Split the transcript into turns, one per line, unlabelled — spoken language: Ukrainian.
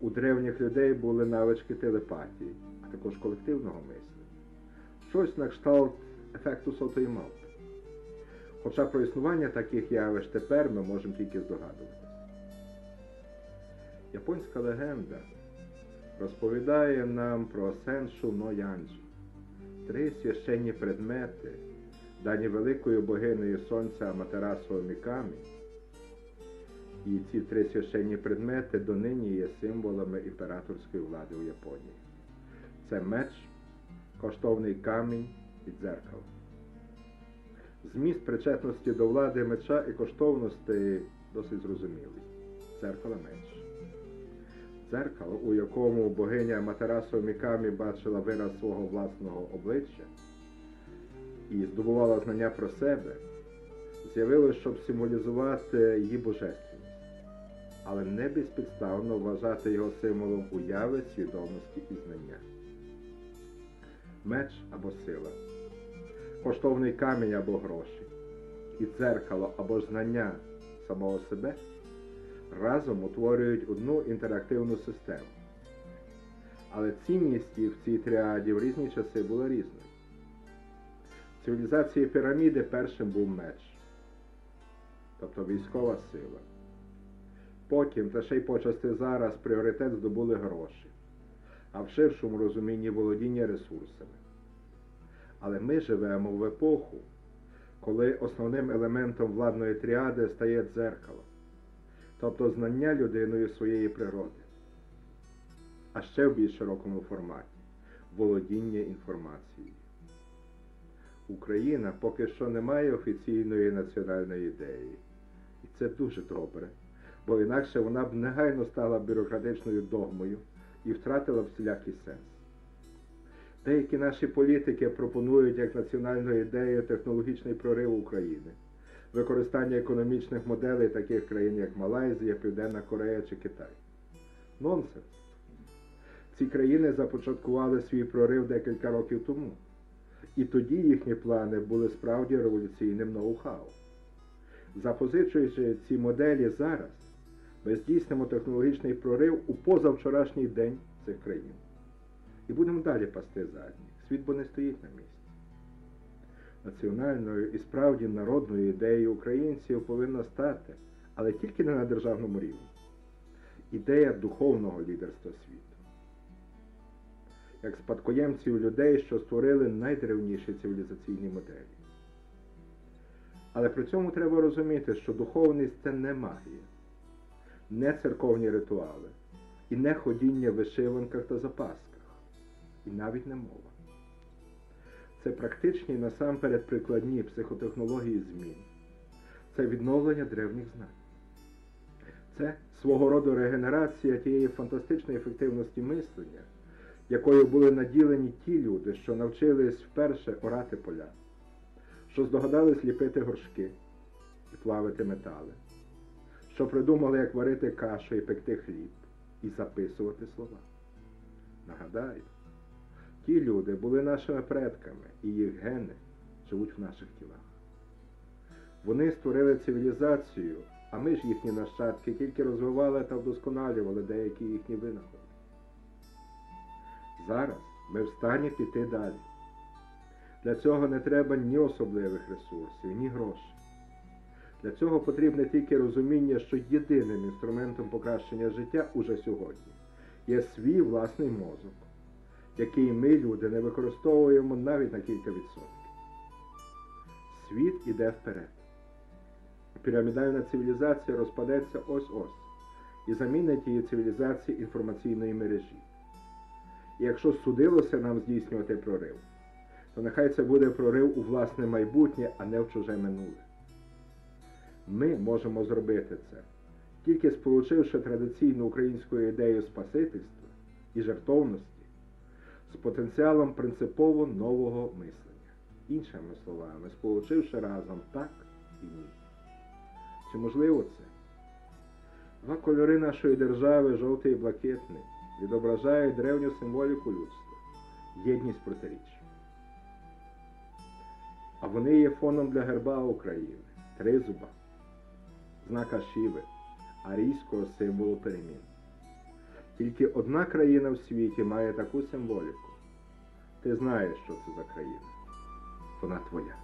У древніх людей були навички телепатії, а також колективного мислення. Щось на кшталт ефекту сотої мавпи. Хоча про існування таких явищ тепер ми можемо тільки здогадуватися. Японська легенда розповідає нам про сеншу Ноянджі. три священні предмети, дані великою богинею сонця Аматерасу Мікамі. І ці три священні предмети донині є символами імператорської влади у Японії. Це меч, коштовний камінь і дзеркало. Зміст причетності до влади меча і коштовностей досить зрозумілий. Дзеркало меч. Дзеркало, у якому богиня Матерасо Мікамі бачила вираз свого власного обличчя і здобувала знання про себе, з'явилось, щоб символізувати її божественність, але не безпідставно вважати його символом уяви, свідомості і знання. Меч або сила, коштовний камінь або гроші, і дзеркало або знання самого себе разом утворюють одну інтерактивну систему. Але цінність в цій тріаді в різні часи була різною. Цивілізації піраміди першим був меч, тобто військова сила. Потім, та ще й почасти зараз, пріоритет здобули гроші, а в ширшому розумінні володіння ресурсами. Але ми живемо в епоху, коли основним елементом владної тріади стає дзеркало, тобто знання людиною своєї природи, а ще в більш широкому форматі володіння інформацією. Україна поки що не має офіційної національної ідеї. І це дуже добре, бо інакше вона б негайно стала бюрократичною догмою і втратила б всілякий сенс. Деякі наші політики пропонують як національну ідею технологічний прорив України, використання економічних моделей таких країн, як Малайзія, Південна Корея чи Китай. Нонсенс. Ці країни започаткували свій прорив декілька років тому. І тоді їхні плани були справді революційним ноу-хау. Запозичуючи ці моделі зараз, ми здійснимо технологічний прорив у позавчорашній день цих країн. І будемо далі пасти задні. Світ бо не стоїть на місці. Національною і справді народною ідеєю українців повинна стати, але тільки не на державному рівні. Ідея духовного лідерства світу як спадкоємців людей, що створили найдревніші цивілізаційні моделі. Але при цьому треба розуміти, що духовність це не магія, не церковні ритуали, і не ходіння в вишиванках та запасках, і навіть не мова. Це практичні насамперед прикладні психотехнології змін, це відновлення древніх знань. Це свого роду регенерація тієї фантастичної ефективності мислення якою були наділені ті люди, що навчились вперше орати поля, що здогадались ліпити горшки і плавити метали, що придумали, як варити кашу і пекти хліб, і записувати слова. Нагадаю, ті люди були нашими предками, і їх гени живуть в наших тілах. Вони створили цивілізацію, а ми ж їхні нащадки тільки розвивали та вдосконалювали деякі їхні винаходи. Зараз ми в стані піти далі. Для цього не треба ні особливих ресурсів, ні грошей. Для цього потрібне тільки розуміння, що єдиним інструментом покращення життя уже сьогодні є свій власний мозок, який ми, люди, не використовуємо навіть на кілька відсотків. Світ іде вперед. Пірамідальна цивілізація розпадеться ось-ось і замінить її цивілізації інформаційної мережі. І якщо судилося нам здійснювати прорив, то нехай це буде прорив у власне майбутнє, а не в чуже минуле. Ми можемо зробити це, тільки сполучивши традиційну українську ідею спасительства і жертовності з потенціалом принципово нового мислення. Іншими словами, сполучивши разом так і ні. Чи можливо це? Два кольори нашої держави, жовтий і блакитний відображають древню символіку людства, єдність протиріч. А вони є фоном для герба України, тризуба, знака Шіви, арійського символу перемін. Тільки одна країна в світі має таку символіку. Ти знаєш, що це за країна. Вона твоя.